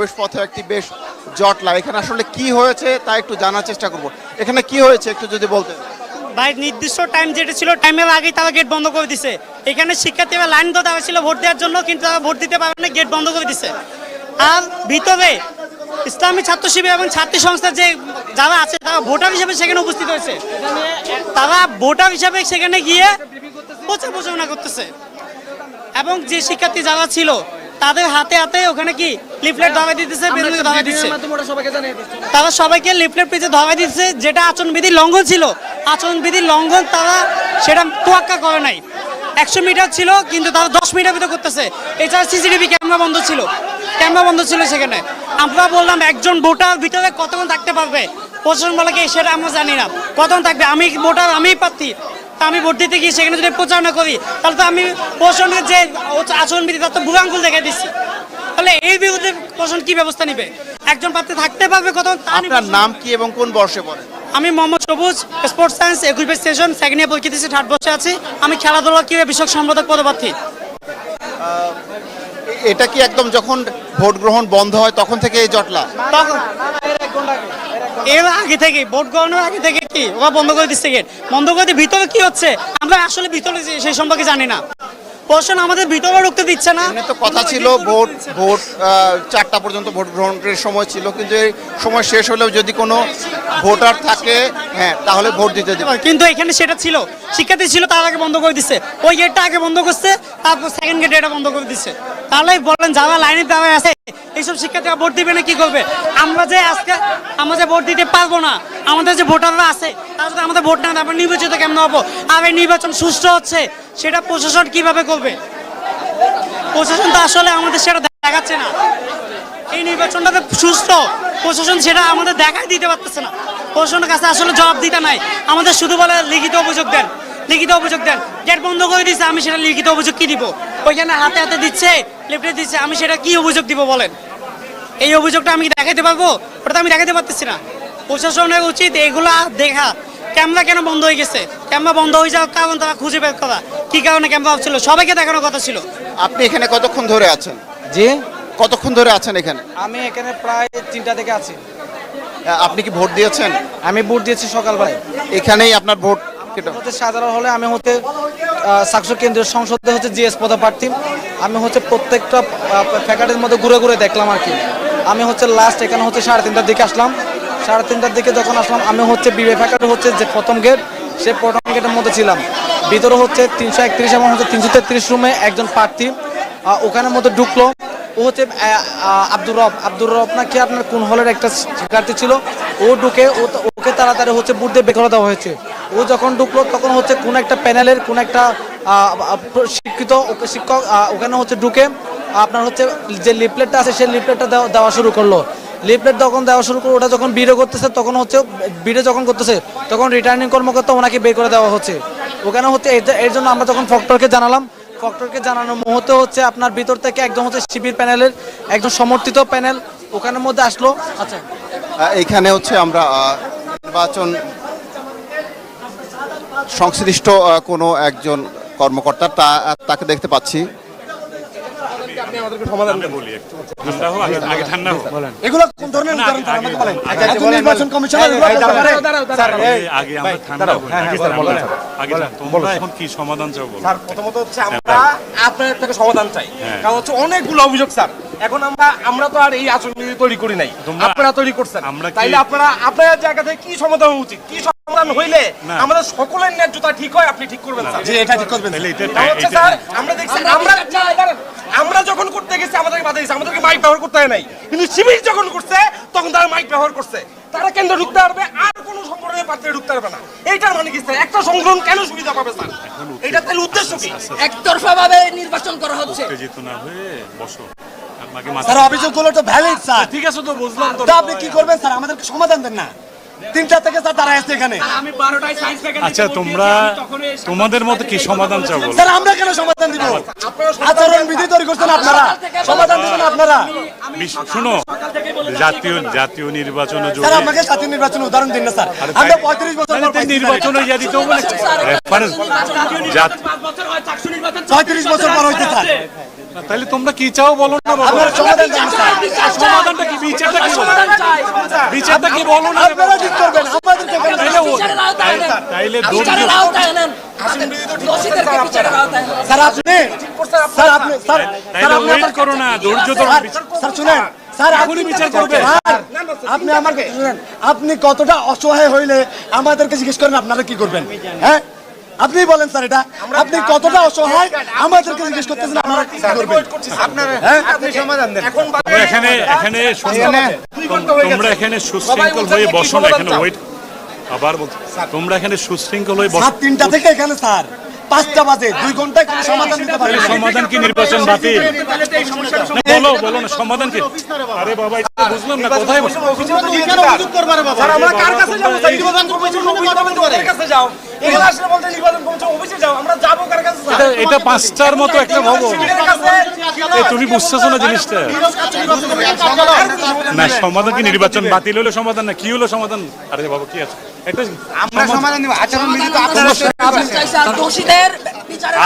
প্রবেশ পথে একটি বেশ জটলা এখানে আসলে কি হয়েছে তা একটু জানার চেষ্টা করব। এখানে কি হয়েছে একটু যদি বলতে ভাই, নির্দিষ্ট টাইম যেটা ছিল টাইমের আগেই তারা গেট বন্ধ করে দিছে। এখানে শিক্ষার্থীরা লাইন তো দেওয়া ছিল ভোট দেওয়ার জন্য, কিন্তু তারা ভোট দিতে পারে না গেট বন্ধ করে দিছে। আর ভিতরে ইসলামী ছাত্র শিবির এবং ছাত্রী সংস্থার যে যারা আছে, তারা ভোটার হিসেবে সেখানে উপস্থিত হয়েছে। তারা ভোটার হিসেবে সেখানে গিয়ে প্রচার প্রচারণা করতেছে। এবং যে শিক্ষার্থী যারা ছিল তাদের হাতে হাতে ওখানে কি লিফলেট ধরা দিতেছে বেলুন ধরা দিচ্ছে। তারা সবাইকে লিফলেট পেজে ধরা দিচ্ছে যেটা আচরণবিধি লঙ্ঘন ছিল আচরণবিধি লঙ্ঘন তারা সেটা তোয়াক্কা করে নাই। একশো মিটার ছিল কিন্তু তারা দশ মিটার ভিতরে করতেছে। এছাড়া সিসিটিভি ক্যামেরা বন্ধ ছিল ক্যামেরা বন্ধ ছিল সেখানে। আমরা বললাম একজন ভোটার ভিতরে কতক্ষণ থাকতে পারবে? প্রশাসন বলে কি সেটা আমরা জানি না। কতক্ষণ থাকবে? আমি ভোটার আমিই প্রার্থী। তা আমি ভোট দিতে গিয়ে সেখানে যদি প্রচারণা করি তাহলে তো আমি প্রশাসনের যে আচরণবিধি তার তো বুড়ো আঙ্গুল দেখে দিচ্ছি। তাহলে এই বিরুদ্ধে প্রশাসন কি ব্যবস্থা নিবে? একজন প্রার্থী থাকতে পারবে কত আপনার নাম কি এবং কোন বর্ষে পড়ে? আমি মোহাম্মদ সবুজ স্পোর্টস সায়েন্স একুশ স্টেশন সেকেন্ড ইয়ার পরীক্ষা দিচ্ছি থার্ড বর্ষে আছি। আমি খেলাধুলা ক্রীড়া বিষয়ক সম্পাদক পদপ্রার্থী? এটা কি একদম যখন ভোট গ্রহণ বন্ধ হয় তখন থেকে এই জটলা? তখন এর আগে থেকে, ভোট গ্রহণের আগে থেকে কি? ওরা বন্ধ করে দিচ্ছে গেট বন্ধ করে দিয়ে ভিতরে কি হচ্ছে? আমরা আসলে ভিতরে সেই সম্পর্কে জানি না। প্রশাসন আমাদের ভিতরে ঢুকতে দিচ্ছে না। তো কথা ছিল ভোট ভোট চারটা পর্যন্ত ভোট গ্রহণের সময় ছিল কিন্তু এই সময় শেষ হলেও যদি কোনো ভোটার থাকে হ্যাঁ তাহলে ভোট দিতে দেবে। কিন্তু এখানে সেটা ছিল। শিক্ষার্থী ছিল তার আগে বন্ধ করে দিচ্ছে ওই গেটটা আগে বন্ধ করছে তারপর সেকেন্ড গেট এটা বন্ধ করে দিচ্ছে তাহলে বলেন যারা লাইনে দাঁড়ায় আছে এইসব শিক্ষার্থীরা ভোট দিবে না কি করবে? আমরা যে আজকে আমরা যে ভোট দিতে পারব না আমাদের যে ভোটাররা আছে, তারা যদি আমাদের ভোট না আমরা নির্বাচিত কেমন হব? আর এই নির্বাচন সুষ্ঠু হচ্ছে, সেটা প্রশাসন কীভাবে করবে? প্রশাসন তো আসলে আমাদের সেটা দেখাচ্ছে না। এই নির্বাচনটা তো সুস্থ প্রশাসন সেটা আমাদের দেখাই দিতে পারতেছে না। প্রশাসনের কাছে আসলে জবাব দিতে নাই। আমাদের শুধু বলে লিখিত অভিযোগ দেন। লিখিত অভিযোগ দেন। গেট বন্ধ করে দিচ্ছে আমি সেটা লিখিত অভিযোগ কি দিব? ওইখানে হাতে হাতে দিচ্ছে, লিফটে দিচ্ছে, আমি সেটা কি অভিযোগ দিব বলেন? এই অভিযোগটা আমি কি দেখাতে পারব? ওটা তো আমি দেখাতে পারতেছি না। প্রশাসনের উচিত এগুলা দেখা। ক্যামেরা কেন বন্ধ হয়ে গেছে? ক্যামেরা বন্ধ হয়ে যাওয়ার কারণ তারা খুঁজে বের করা। কি কারণে ক্যামেরা ছিল? সবাইকে দেখানোর কথা ছিল। আপনি এখানে কতক্ষণ ধরে আছেন? জি? কতক্ষণ ধরে আছেন এখানে? আমি এখানে প্রায় তিনটা থেকে আছি। আপনি কি ভোট দিয়েছেন? আমি ভোট দিয়েছি সকালবেলায়। এখানেই আপনার ভোট হচ্ছে সাধারণ হলে আমি হচ্ছে সাকসু কেন্দ্রীয় সংসদে হচ্ছে জিএস পদে পদপ্রার্থী। আমি হচ্ছে প্রত্যেকটা ফ্যাকাল্টির মধ্যে ঘুরে ঘুরে দেখলাম আর কি। আমি হচ্ছে লাস্ট এখানে হচ্ছে সাড়ে তিনটার দিকে আসলাম। সাড়ে তিনটার দিকে যখন আসলাম, আমি হচ্ছে বিবে ফ্যাকাল্টি হচ্ছে যে প্রথম গেট সে প্রথম গেটের মধ্যে ছিলাম। ভিতরে হচ্ছে তিনশো একত্রিশ এবং হচ্ছে তিনশো তেত্রিশ রুমে একজন প্রার্থী ওখানের মধ্যে ঢুকলো। ও হচ্ছে আব্দুর রব। আব্দুর রব নাকি আপনার কোন হলের একটা শিক্ষার্থী ছিল? ও ঢুকে ওকে তাড়াতাড়ি হচ্ছে বুট দিয়ে বের করে দেওয়া হয়েছে। ও যখন ঢুকলো, তখন হচ্ছে কোন একটা প্যানেলের, কোন একটা শিক্ষিত শিক্ষক ওখানে হচ্ছে ঢুকে, আপনার হচ্ছে যে লিপলেটটা আছে, সেই লিফলেটটা দেওয়া দেওয়া শুরু করল। লিফলেট যখন দেওয়া শুরু করে ওটা যখন ভিডিও করতেছে তখন হচ্ছে ভিডিও যখন করতেছে তখন রিটার্নিং কর্মকর্তা ওনাকে বের করে দেওয়া হচ্ছে। ওখানে হচ্ছে এর- জন্য আমরা যখন ফক্টরকে জানালাম ফক্টরকে জানানোর মুহূর্তে হচ্ছে আপনার ভিতর থেকে একদম হচ্ছে শিবির প্যানেলের একজন সমর্থিত প্যানেল ওখানের মধ্যে আসলো। আচ্ছা। আহ, এইখানে হচ্ছে আমরা নির্বাচন সংশ্লিষ্ট কোনো একজন কর্মকর্তা তাকে দেখতে পাচ্ছি। বলি একটু। ঠান্ডা হোক আগে আগে ঠান্ডা হোক। এগুলো কোন ধরনের উদাহরণ স্যার আমাকে বলেন। একজন নির্বাচন কমিশনার এগুলো করতে পারে? আগে- আগে আমরা ঠান্ডা হই আগে তোমরা এখন কি সমাধান চাও বলো। স্যার প্রথমত হচ্ছে আমরা আপনার থেকে সমাধান চাই। হ্যাঁ। কারণ হচ্ছে অনেকগুলো অভিযোগ স্যার। এখন আমরা আমরা তো আর এই আচরণ তৈরি করি নাই। আপনারা তৈরি করছেন। আমরা তাইলে আপনারা আপনার জায়গা থেকে কি সমাধান উচিত? কি সমাধান হইলে আমাদের সকলের ন্যায্যতা ঠিক হয় আপনি ঠিক করবেন স্যার। এটা ঠিক করবেন তাহলে এটা কারণ হচ্ছে স্যার আমরা দেখছি আমরা আমরা যখন করতে গেছি আমাদেরকে বাধা দিয়েছে আমাদেরকে মাইক ব্যবহার করতে হয় নাই। কিন্তু শিবির যখন করছে তখন তারা মাইক ব্যবহার করছে। তারা কেন্দ্র ঢুকতে পারবে আর কোনো সংগঠনের পাত্রে ঢুকতে পারবে না। এইটার মানে কি স্যার? একটা সংগঠন কেন সুবিধা পাবে স্যার? এটা তাহলে উদ্দেশ্য কি? একতরফা ভাবে নির্বাচন করা হচ্ছে। উত্তেজিত না হয়ে বসো। স্যার অভিযোগগুলো তো ভ্যালিড স্যার। ঠিক আছে তো বুঝলাম তো আপনি কি করবেন স্যার? আমাদেরকে সমাধান দেন না। তিনটা থেকে স্যার তারা আসছে এখানে। আমি বারোটায় সায়েন্স আচ্ছা তোমরা তোমাদের মতো কি সমাধান চাও বলো? স্যার আমরা কেন সমাধান দিব? আচরণ বিধি তৈরি করছেন আপনারা। সমাধান দিবেন আপনারা। শুনো জাতীয় জাতীয় নির্বাচনে যদি স্যার আমাকে জাতীয় নির্বাচন উদাহরণ দিন না স্যার। আমরা পঁয়ত্রিশ বছর তো নির্বাচনে ইয়া দিতেও বলে রেফারেন্স জাত পঁয়ত্রিশ বছর পর হইতে স্যার। তাহলে তোমরা কি চাও বলো না বাবা সমাধান চান সমাধানটা কি? বিচারটা কি সমাধান চাই। বিচারটা কি বলো না? আপনারা ঠিক করবেন আমাদেরকে কেন তাইলে ও- বিচারের আওতায় আনেন। তাইলে বিচারের আওতায় আনেন। দোষীদেরকে বিচারের আওতায় আনেন। স্যার আপনি স্যার আপনি স্যার স্যার আপনি ওয়েট করো না ধৈর্য ধরো স্যার, স্যার শুনেন। স্যার এখনই বিচার করবে। আপনি আমাকে শুনেন আপনি কতটা অসহায় হইলে আমাদেরকে জিজ্ঞেস করেন আপনারা কি করবেন? হ্যাঁ? আপনি বলেন স্যার এটা। আপনি কতটা অসহায়? আমাদেরকে জিজ্ঞেস করতেছেন আপনারা কি করবেন? হ্যাঁ আপনি সমাধান দেন। এখন তোমরা এখানে তোমরা এখানে সুশৃঙ্খল হয়ে বসো এখানে ওয়েট আবার বলছি তোমরা এখানে সুশৃঙ্খল হয়ে বসো। তিনটা থেকে এখানে স্যার। পাঁচটা বাজে দুই ঘন্টায় কোনো সমাধান দিতে পারবেন না। সমাধান কি নির্বাচন বাতিল? বলো বলো না সমাধান কি? আরে বাবা বুঝলাম না কোথায় আমরা কার কাছে যাব? নির্বাচন কমিশন অফিসের কাছে যাও? এখানে আসলে বলতে নির্বাচন কমিশন অফিসে যাও আমরা যাব কার কাছে? এটা এটা পাঁচটার মতো একটা ভবন। তুমি বুঝতেছো না জিনিসটা? না সমাধান কি? নির্বাচন বাতিল হলো সমাধান না? কি হলো সমাধান? আরে বাবা কি আছে? এটা আমরা সমাধান দিব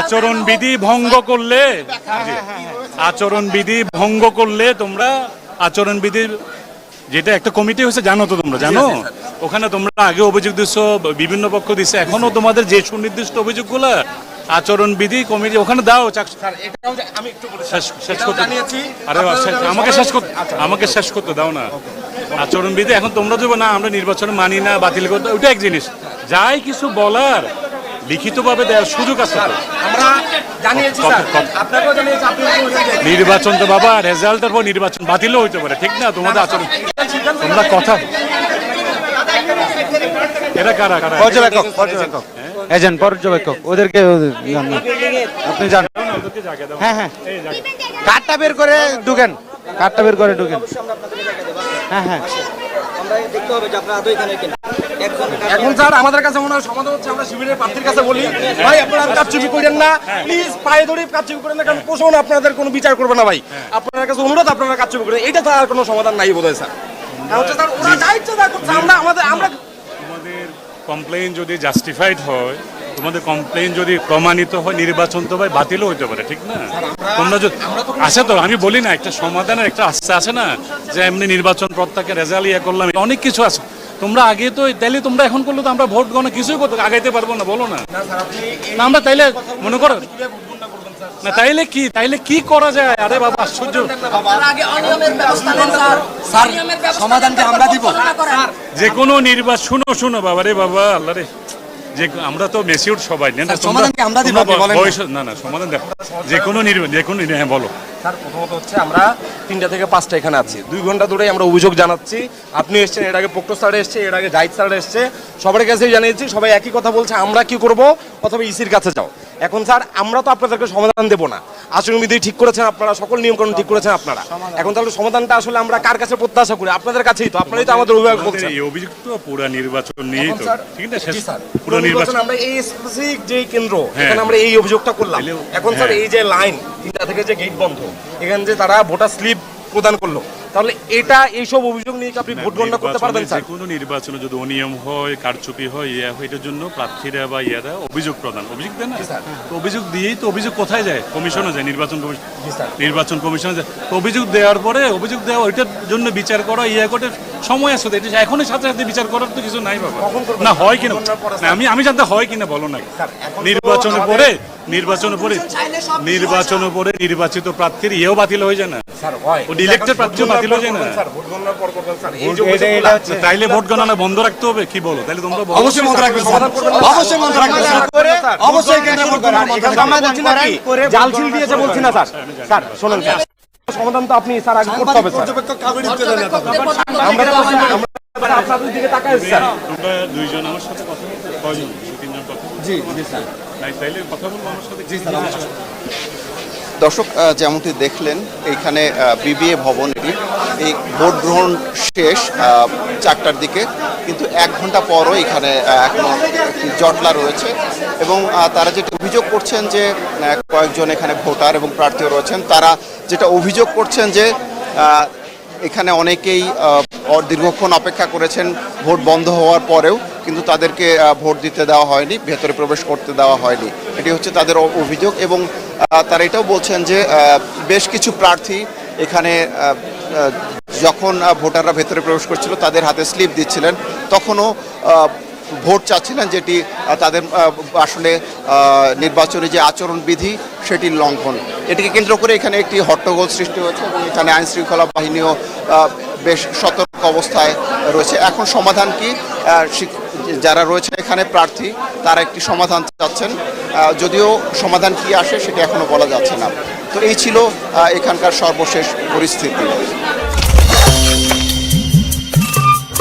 আচরণ বিধি ভঙ্গ করলে আচরণ বিধি ভঙ্গ করলে তোমরা আচরণ বিধি যেটা একটা কমিটি হয়েছে জানো তো তোমরা জানো? ওখানে তোমরা আগে অভিযোগ দিচ্ছ বিভিন্ন পক্ষ দিচ্ছে এখনও তোমাদের যে সুনির্দিষ্ট অভিযোগগুলো আচরণ বিধি কমিটি ওখানে দাও শেষ শেষ করতে আরে আমাকে শেষ করতে আমাকে শেষ করতে দাও না। আচরণ বিধি এখন তোমরা দেবো না আমরা নির্বাচন মানি না বাতিল করতে ওইটা এক জিনিস। যাই কিছু বলার লিখিতভাবে দেওয়ার সুযোগ আছে আমরা জানিয়েছি কত- স্যার। কত- আপনাকেও জানিয়েছি আপনি নির্বাচন তো বাবা রেজাল্টের পর নির্বাচন বাতিলও হইতে পারে ঠিক না? তোমাদের আচরণ তোমরা কথা এরা কারা কারা? পর্যবেক্ষক পর্যবেক্ষক। এজেন্ট পর্যবেক্ষক ওদেরকে আপনি হ্যাঁ হ্যাঁ। কার্ডটা বের করে ঢুকেন। কার্ডটা বের করে ঢুকেন। হ্যাঁ হ্যাঁ। এখন স্যার আমাদের কাছে মনে হয় সমাধান হচ্ছে আমরা শিবিরের প্রার্থীর কাছে বলি ভাই আপনারা কাজ চুপি করেন না। প্লিজ পায়ে ধরে কাজ চুপি করেন না কারণ প্রশাসন আপনাদের কোনো বিচার করবে না ভাই। আপনার কাছে অনুরোধ আপনারা কাজ করেন। এটা তো আর কোনো সমাধান নাই বোধ হয় স্যার হচ্ছে স্যার ওরা যা ইচ্ছে তা করছে আমরা আমাদের আমরা তোমাদের কমপ্লেইন যদি জাস্টিফাইড হয় তোমাদের কমপ্লেইন যদি প্রমাণিত হয় নির্বাচন তো ভাই বাতিলও হইতে পারে ঠিক না? তোমরা যদি আছে তো আমি বলি না একটা সমাধানের একটা আস্থা আছে না যে এমনি নির্বাচন প্রত্যাকে রেজাল্ট ইয়ে করলাম অনেক কিছু আছে। তোমরা আগে তো তাইলে তোমরা এখন করলে তো আমরা ভোট গণনা কিছুই করতে আগাইতে পারব না বলো না। না আমরা তাইলে মনে করো। না তাইলে কি তাইলে কি করা যায়? আরে বাবা আশ্চর্য। সমাধানটা আমরা দিব। যে কোনো নির্বাচন শুনো শুনো বাবা রে বাবা আল্লাহ রে। যে আমরা তো মেসিউর সবাই না, সমাধান আমরা দিব? তোমরা আপনি বলেন না। না না সমাধান দেখো। যে কোনো নির্বাচন যে কোনো হ্যাঁ বলো। স্যার প্রথমত হচ্ছে আমরা তিনটা থেকে পাঁচটা এখানে আছি। দুই ঘণ্টা ধরেই আমরা অভিযোগ জানাচ্ছি। আপনি এসছেন, এর আগে পোক্টো স্যার এসছে, এর আগে জাহিদ স্যার এসছে। সবার কাছেই জানিয়েছি, সবাই একই কথা বলছে, আমরা কি করব? অথবা ইসির কাছে যাও। এখন স্যার আমরা তো আপনাদেরকে সমাধান দেব না। আচরণবিধি ঠিক করেছেন আপনারা সকল নিয়মকানুন ঠিক করেছেন আপনারা। এখন তাহলে সমাধানটা আসলে আমরা কার কাছে প্রত্যাশা করি? আপনাদের কাছেই তো আপনারাই তো আমাদের অভিভাবক বলছেন। এই অভিযোগ তো পুরো নির্বাচন নিয়েই তো। ঠিক না শেষ স্যার পুরো নির্বাচন আমরা এই স্পেসিফিক যে কেন্দ্র হ্যাঁ। এখানে আমরা এই অভিযোগটা করলাম। এখন স্যার হ্যাঁ। এই যে লাইন তিনটা থেকে যে গেট বন্ধ এখানে যে তারা ভোটার স্লিপ প্রদান করল তাহলে এটা এইসব অভিযোগ নিয়ে আপনি ভোট গণনা করতে পারবেন স্যার? কোনো নির্বাচনে যদি অনিয়ম হয় কারচুপি হয় ইয়া হয় এটার জন্য প্রার্থীরা বা ইয়ারা অভিযোগ প্রদান। অভিযোগ দেয় না? তো অভিযোগ দিয়েই তো অভিযোগ কোথায় যায়? কমিশনে যায় নির্বাচন কমিশন নির্বাচন কমিশনে যায়। অভিযোগ দেওয়ার পরে অভিযোগ দেওয়া ওইটার জন্য বিচার করা ইয়া করে সময় আছে এটা এখনই সাথে সাথে বিচার করার তো কিছু নাই বাবা। না হয় কিনা? আমি আমি জানতে হয় কিনা বলো না। নির্বাচনের পরে নির্বাচনের পরে নির্বাচনের পরে নির্বাচিত প্রার্থীর ইয়েও বাতিল হয়ে যায় না। স্যার হয়। ও elected প্রার্থীও বাতিল হয়ে যায় না? স্যার ভোট গণনার পর করবেন স্যার। এই যে এটা- হচ্ছে- তাইলে ভোট গণনা বন্ধ রাখতে হবে? কি বলো? তাহলে তোমরা অবশ্যই রাখবেন স্যার। অবশ্যই রাখবেন স্যার। অবশ্যই এখানে ভোট গণনা রাখবেন। সমাধান জাল সিল দিয়েছে বলছি না স্যার। স্যার শোনেন স্যার। সমাধান তো আপনি স্যার আগে করতে হবে স্যার। পর্যবেক্ষক কাউকে ঢুকতে দেন না তো। পর্যবেক্ষকদের পর্যবেক্ষণ আমরা দেওয়া না। আমরা আপনাদের দিকে তাকাই স্যার। তোমরা দুইজন আমার সাথে কথা বলতে কয়জন? তিনজন কথা জি জি স্যার। তাইলে কথা বলব আমার সাথে? জি স্যার দর্শক যেমনটি দেখলেন এইখানে বিবিএ ভবন এটি এই ভোট গ্রহণ শেষ চারটার দিকে কিন্তু এক ঘণ্টা পরও এখানে আহ, এখনও জটলা রয়েছে এবং তারা যেটা অভিযোগ করছেন যে কয়েকজন এখানে ভোটার এবং প্রার্থীও রয়েছেন তারা যেটা অভিযোগ করছেন যে এখানে অনেকেই দীর্ঘক্ষণ অপেক্ষা করেছেন ভোট বন্ধ হওয়ার পরেও। কিন্তু তাদেরকে ভোট দিতে দেওয়া হয়নি, ভেতরে প্রবেশ করতে দেওয়া হয়নি। এটি হচ্ছে তাদের অভিযোগ এবং তারা এটাও বলছেন যে বেশ কিছু প্রার্থী এখানে যখন ভোটাররা ভেতরে প্রবেশ করছিল, তাদের হাতে স্লিপ দিচ্ছিলেন। তখনও ভোট চাচ্ছিলেন যেটি তাদের আসলে নির্বাচনী যে আচরণবিধি সেটির লঙ্ঘন। এটিকে কেন্দ্র করে এখানে একটি হট্টগোল সৃষ্টি হয়েছে এবং এখানে আইন শৃঙ্খলা বাহিনীও বেশ সতর্ক অবস্থায় রয়েছে। এখন সমাধান কি? যারা রয়েছে এখানে প্রার্থী, তারা একটি সমাধান চাচ্ছেন। যদিও সমাধান কি আসে সেটা এখনও বলা যাচ্ছে না। তো এই ছিল এখানকার সর্বশেষ পরিস্থিতি।